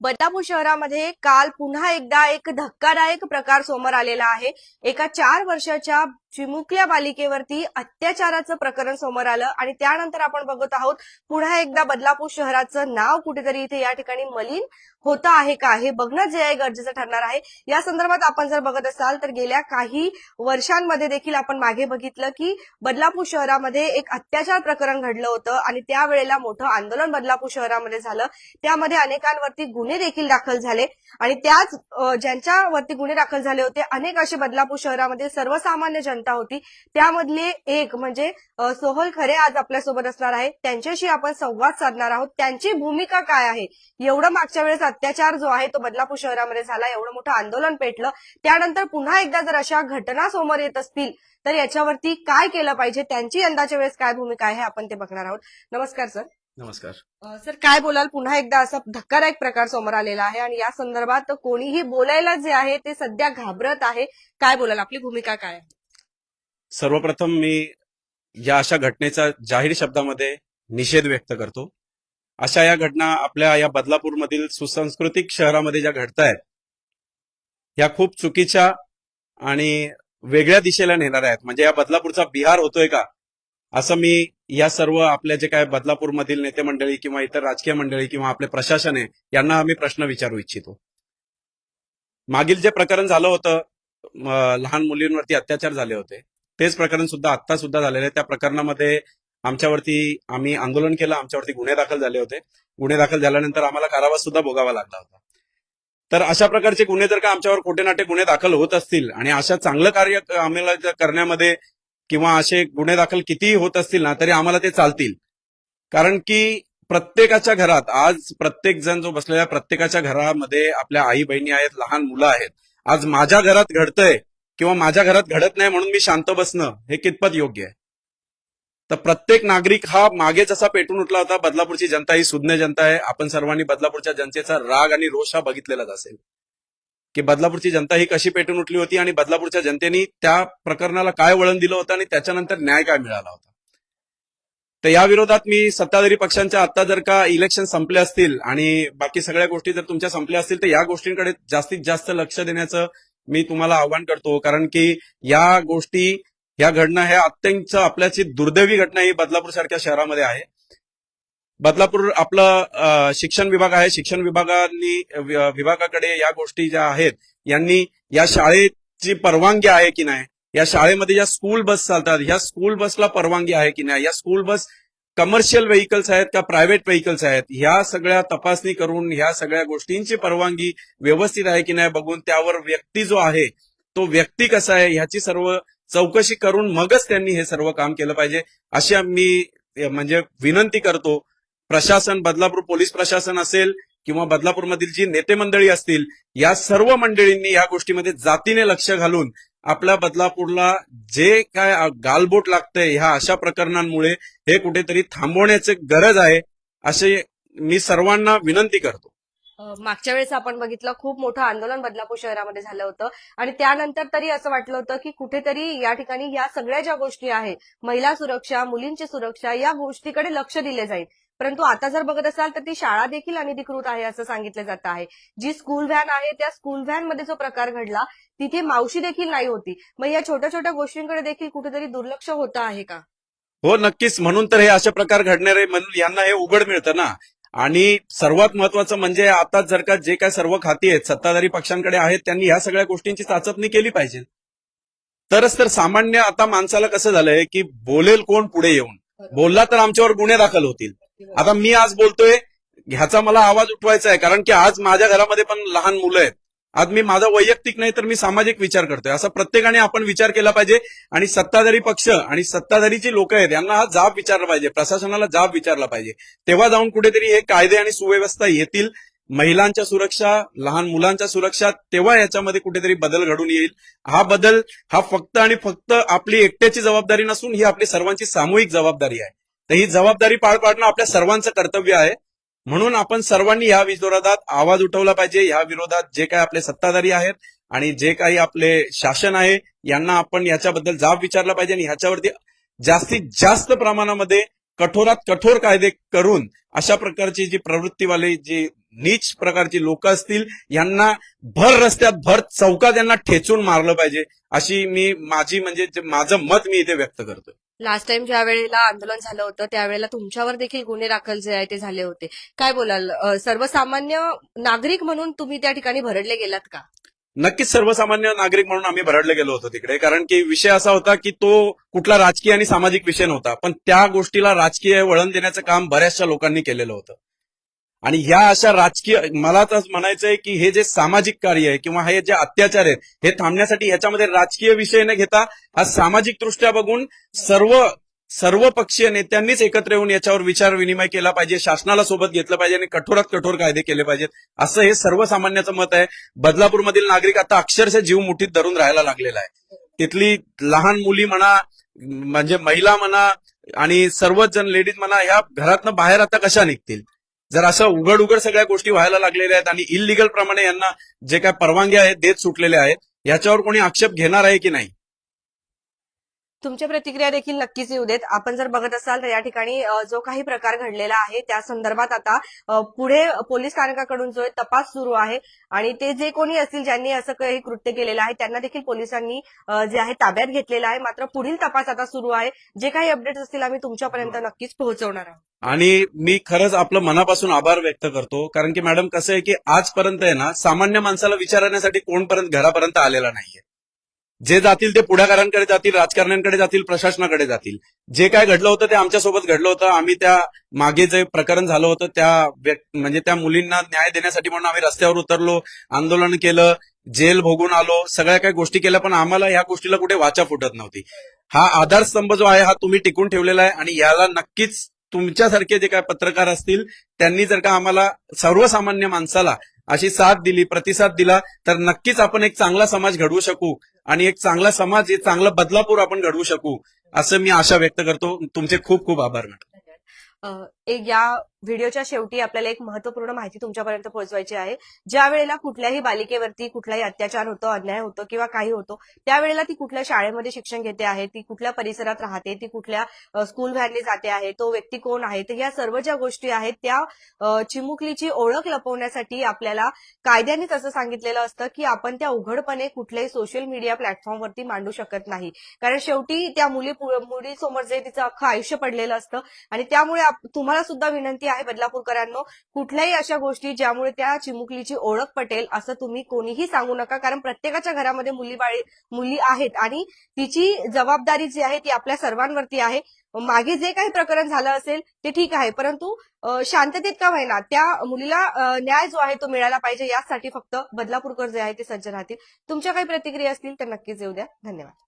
बदापूर शहरामध्ये काल पुन्हा एकदा एक धक्कादायक प्रकार समोर आलेला आहे. एका चार वर्षाच्या चिमुकल्या बालिकेवरती अत्याचाराचं प्रकरण समोर आलं आणि त्यानंतर आपण बघत आहोत पुन्हा एकदा बदलापूर शहराचं नाव कुठेतरी इथे या ठिकाणी मलिन होतं आहे का? हे बघणं जे आहे गरजेचं ठरणार आहे. या संदर्भात आपण जर बघत असाल तर गेल्या काही वर्षांमध्ये देखील आपण मागे बघितलं की बदलापूर शहरामध्ये एक अत्याचार प्रकरण घडलं होतं आणि त्यावेळेला मोठं आंदोलन बदलापूर शहरामध्ये झालं. त्यामध्ये अनेकांवरती गुन्हे देखील दाखल झाले आणि त्याच ज्यांच्यावरती गुन्हे दाखल झाले होते अनेक असे बदलापूर शहरामध्ये सर्वसामान्य जनता होती. त्यामधले एक म्हणजे सोहल खरे आज आपल्यासोबत असणार आहे. त्यांच्याशी आपण संवाद साधणार आहोत. त्यांची भूमिका काय आहे? एवढं मागच्या वेळेस अत्याचार जो आहे तो बदलापूर शहरामध्ये झाला. एवढं मोठं आंदोलन पेटलं. त्यानंतर पुन्हा एकदा जर अशा घटना समोर येत असतील तर याच्यावरती काय केलं पाहिजे? त्यांची यंदाच्या वेळेस काय भूमिका आहे आपण ते बघणार आहोत. नमस्कार सर. नमस्कार. सर काय बोलाल? पुन्हा एकदा असा धक्कादायक प्रकार समोर आलेला आहे आणि या संदर्भात कोणीही बोलायला जे आहे ते सध्या घाबरत आहे. काय बोलाल? आपली भूमिका काय आहे? सर्वप्रथम मी या अशा घटनेचा जाहीर शब्दामध्ये निषेध व्यक्त करतो. अशा या घटना आपल्या या बदलापूरमधील सुसंस्कृतिक शहरामध्ये ज्या घडत आहेत या खूप चुकीच्या आणि वेगळ्या दिशेला नेणाऱ्या आहेत. म्हणजे या बदलापूरचा बिहार होतोय का? असं मी या सर्व आपल्या जे काय बदलापूरमधील नेते मंडळी किंवा इतर राजकीय मंडळी किंवा आपले प्रशासन आहे यांना आम्ही प्रश्न विचारू इच्छितो. मागील जे प्रकरण झालं होतं लहान मुलींवरती अत्याचार झाले होते. तेच प्रकरण सुद्धा आत्ता सुद्धा झालेलं आहे. त्या प्रकरणामध्ये आमच्यावरती आम्ही आंदोलन केलं आमच्यावरती गुन्हे दाखल झाले होते. गुन्हे दाखल झाल्यानंतर आम्हाला कारावास सुद्धा भोगावा लागला होता. तर अशा प्रकारचे गुन्हे जर का आमच्यावर खोटे नाटे गुन्हे दाखल होत असतील आणि अशा चांगलं कार्य आम्हाला करण्यामध्ये किंवा असे गुन्हे दाखल कितीही होत असतील ना तरी आम्हाला ते चालतील. कारण की प्रत्येकाच्या घरात आज प्रत्येक जण जो बसलेला प्रत्येकाच्या घरामध्ये आपल्या आई बहिणी आहेत लहान मुलं आहेत. आज माझ्या घरात घडतंय किंवा माझ्या घरात घडत नाही म्हणून मी शांत बसणं हे कितपत योग्य आहे? तर प्रत्येक नागरिक हा मागे जसा पेटून उठला होता बदलापूरची जनता ही सुज्ञ जनता आहे. आपण सर्वांनी बदलापूरच्या जनतेचा राग आणि रोष हा बघितलेलाच असेल. की बदलापूरची जनता ही कशी पेटून उठली होती आणि बदलापूरच्या जनतेने त्या प्रकरणाला काय वळण दिलं होतं आणि त्याच्यानंतर न्याय काय मिळाला होता? तर या विरोधात मी सत्ताधारी पक्षांच्या आता जर का इलेक्शन संपले असतील आणि बाकी सगळ्या गोष्टी जर तुमच्या संपल्या असतील तर या गोष्टींकडे जास्तीत जास्त लक्ष देण्याचं मी तुम्हाला आव्हान करतो कारण की या गोष्टी या घटना ह्या अत्यंत आपल्याची दुर्दैवी घटना ही बदलापूर सारख्या शहरामध्ये आहे. बदलापूर आपलं शिक्षण विभाग आहे. शिक्षण विभागांनी विभागाकडे या गोष्टी ज्या आहेत यांनी या शाळेची परवानगी आहे की नाही? या शाळेमध्ये ज्या स्कूल बस चालतात ह्या स्कूल बसला परवानगी आहे की नाही? या स्कूल बस कमर्शियल व्हेकल्स आहेत का प्रायव्हेट व्हेकल्स आहेत ह्या सगळ्या तपासणी करून ह्या सगळ्या गोष्टींची परवानगी व्यवस्थित आहे की नाही बघून त्यावर व्यक्ती जो आहे तो व्यक्ती कसा आहे ह्याची सर्व चौकशी करून मगच त्यांनी हे सर्व काम केलं पाहिजे. अशी मी म्हणजे विनंती करतो प्रशासन बदलापूर पोलीस प्रशासन असेल किंवा बदलापूरमधील जी नेते मंडळी असतील या सर्व मंडळींनी या गोष्टीमध्ये जातीने लक्ष घालून आपल्या बदलापूरला जे काय गालबोट लागतंय ह्या अशा प्रकरणांमुळे हे कुठेतरी थांबवण्याची गरज आहे असे मी सर्वांना विनंती करतो. मागच्या वेळेस आपण बघितलं खूप मोठं आंदोलन बदलापूर शहरामध्ये झालं होतं. आणि त्यानंतर तरी असं वाटलं होतं की कुठेतरी या ठिकाणी या सगळ्या ज्या गोष्टी आहेत महिला सुरक्षा मुलींची सुरक्षा या गोष्टीकडे लक्ष दिले जाईल. परंतु आता जर बघत असाल तर ती शाळा देखील अनधिकृत आहे असं सांगितलं जात आहे. जी स्कूल व्हॅन आहे त्या स्कूल व्हॅनमध्ये जो प्रकार घडला तिथे मावशी देखील नाही होती. मग या छोट्या छोट्या गोष्टींकडे देखील कुठेतरी दुर्लक्ष होतं आहे का? हो नक्कीच. म्हणून तर हे अशा प्रकार घडणारे म्हणून यांना हे उघड मिळतं ना. आणि सर्वात महत्वाचं म्हणजे आता जर का जे काय सर्व खाती आहेत सत्ताधारी पक्षांकडे आहेत त्यांनी ह्या सगळ्या गोष्टींची चाचपणी केली पाहिजे. तरच तर सामान्य आता माणसाला कसं झालंय की बोलेल कोण पुढे येऊन? बोलला तर आमच्यावर गुन्हे दाखल होतील. आता मी आज बोलतोय ह्याचा मला आवाज उठवायचा आहे कारण की आज माझ्या घरामध्ये पण लहान मुलं आहेत. आज मी माझा वैयक्तिक नाही तर मी सामाजिक विचार करतोय. असा प्रत्येकाने आपण विचार केला पाहिजे आणि सत्ताधारी पक्ष आणि सत्ताधारी जी लोक आहेत यांना हा जाब विचारला पाहिजे प्रशासनाला जाब विचारला पाहिजे. तेव्हा जाऊन कुठेतरी हे कायदे आणि सुव्यवस्था येतील. महिलांच्या सुरक्षा लहान मुलांच्या सुरक्षा तेव्हा याच्यामध्ये कुठेतरी बदल घडून येईल. हा बदल हा फक्त आणि फक्त आपली एकट्याची जबाबदारी नसून ही आपली सर्वांची सामूहिक जबाबदारी आहे. तर ही जबाबदारी पार पाडणं आपल्या सर्वांचं कर्तव्य आहे. म्हणून आपण सर्वांनी या विरोधात आवाज उठवला पाहिजे. या विरोधात जे काही आपले सत्ताधारी आहेत आणि जे काही आपले शासन आहे यांना आपण याच्याबद्दल जाब विचारला पाहिजे आणि ह्याच्यावरती जास्तीत जास्त प्रमाणामध्ये कठोरात कठोर कायदे करून अशा प्रकारची जी प्रवृत्तीवाले जी नीच प्रकारची लोक असतील यांना भर रस्त्यात भर चौकात यांना ठेचून मारलं पाहिजे अशी मी माझी म्हणजे माझं मत मी इथे व्यक्त करतोय. लास्ट टाइम ज्या वेळेला आंदोलन झालं होतं त्यावेळेला तुमच्यावर देखील गुन्हे दाखल जे आहे ते झाले होते. काय बोलाल? सर्वसामान्य नागरिक म्हणून तुम्ही त्या ठिकाणी भरडले गेलात का? नक्कीच सर्वसामान्य नागरिक म्हणून आम्ही भरडले गेलो होतो तिकडे. कारण की विषय असा होता की तो कुठला राजकीय आणि सामाजिक विषय नव्हता. पण त्या गोष्टीला राजकीय वळण देण्याचं काम बऱ्याचशा लोकांनी केलेलं होतं. आणि ह्या अशा राजकीय मला तर म्हणायचंय की हे जे सामाजिक कार्य आहे किंवा हे जे अत्याचार आहेत हे थांबण्यासाठी ह्याच्यामध्ये राजकीय विषय न घेता हा सामाजिक दृष्ट्या बघून सर्व सर्व पक्षीय नेत्यांनीच एकत्र येऊन याच्यावर विचार विनिमय केला पाहिजे शासनाला सोबत घेतलं पाहिजे आणि कठोरात कठोर कायदे केले पाहिजेत. असं हे सर्वसामान्याचं मत आहे. बदलापूरमधील नागरिक आता अक्षरशः जीव मुठीत धरून राहायला लागलेला आहे. तिथली लहान मुली म्हणा म्हणजे महिला म्हणा आणि सर्वच जण लेडीज म्हणा ह्या घरातनं बाहेर आता कशा निघतील? जर असं उघड उघड सगळ्या गोष्टी व्हायला लागलेल्या आहेत आणि इलिगल प्रमाणे यांना जे काय परवानग्या आहेत देत सुटलेल्या आहेत याच्यावर कोणी आक्षेप घेणार आहे की नाही? तुमच्या प्रतिक्रिया देखील नक्कीच येऊ देत. आपण जर बघत असाल तर या ठिकाणी जो काही प्रकार घडलेला आहे त्या संदर्भात आता पुढे पोलीस स्थानकाकडून जो तपास सुरू आहे. आणि ते जे कोणी असतील ज्यांनी असं काही कृत्य केलेलं आहे त्यांना देखील पोलिसांनी जे आहे ताब्यात घेतलेलं आहे. मात्र पुढील तपास आता सुरू आहे. जे काही अपडेट्स असतील आम्ही तुमच्यापर्यंत नक्कीच पोहोचवणार आहोत. आणि मी खरंच आपलं मनापासून आभार व्यक्त करतो. कारण की मॅडम कसं आहे की आजपर्यंत आहे ना सामान्य माणसाला विचारण्यासाठी कोणपर्यंत घरापर्यंत आलेला नाहीये. जे जातील ते पुढाकारांकडे जातील राजकारण्यांकडे जातील प्रशासनाकडे जातील. जे काय घडलं होतं ते आमच्यासोबत घडलं होतं. आम्ही त्या मागे जे प्रकरण झालं होतं त्या म्हणजे त्या मुलींना न्याय देण्यासाठी म्हणून आम्ही रस्त्यावर उतरलो आंदोलन केलं जेल भोगून आलो सगळ्या काही गोष्टी केल्या पण आम्हाला या गोष्टीला कुठे वाचा फुटत नव्हती. हा आधारस्तंभ जो आहे हा तुम्ही टिकून ठेवलेला आहे आणि याला नक्कीच तुमच्यासारखे जे काय पत्रकार असतील त्यांनी जर का आम्हाला सर्वसामान्य माणसाला अशी साथ दिली प्रतिसाद दिला तर नक्कीच आपण एक चांगला समाज घडवू शकू आणि एक चांगला समाज एक चांगला बदलापूर आपण घडवू शकू असं मी आशा व्यक्त करतो. तुमचे खूप खूप आभार मॅडम. एक या व्हिडिओच्या शेवटी आपल्याला एक महत्त्वपूर्ण माहिती तुमच्यापर्यंत पोहोचवायची आहे. ज्या वेळेला कुठल्याही बालिकेवरती कुठलाही अत्याचार होतो अन्याय होतो किंवा काही होतो त्यावेळेला ती कुठल्या शाळेमध्ये शिक्षण घेते आहे ती कुठल्या परिसरात राहते ती कुठल्या स्कूल व्हॅनने जाते आहे तो व्यक्ती कोण आहे तर या सर्व ज्या गोष्टी आहेत त्या चिमुकलीची ओळख लपवण्यासाठी आपल्याला कायद्यानेच असं सांगितलेलं असतं की आपण त्या उघडपणे कुठल्याही सोशल मीडिया प्लॅटफॉर्मवरती मांडू शकत नाही. कारण शेवटी त्या मुली मुलीसमोर जे तिचं अख्खं आयुष्य पडलेलं असतं आणि त्यामुळे तुम्हाला सुद्धा विनंती आहे बदलापूरकरांनो. कुठल्याही अशा गोष्टी ज्यामुळे त्या चिमुकलीची ओळख पटेल असं तुम्ही कोणीही सांगू नका. कारण प्रत्येकाच्या घरामध्ये मुली बाळी मुली आहेत आणि तिची जबाबदारी जी आहे ती आपल्या सर्वांवरती आहे. मागे जे काही प्रकरण झालं असेल ते ठीक आहे. परंतु शांततेत का होईना त्या मुलीला न्याय जो आहे तो मिळाला पाहिजे. यासाठी फक्त बदलापूरकर जे आहे ते सज्ज राहतील. तुमच्या काही प्रतिक्रिया असतील तर नक्कीच येऊ द्या. धन्यवाद.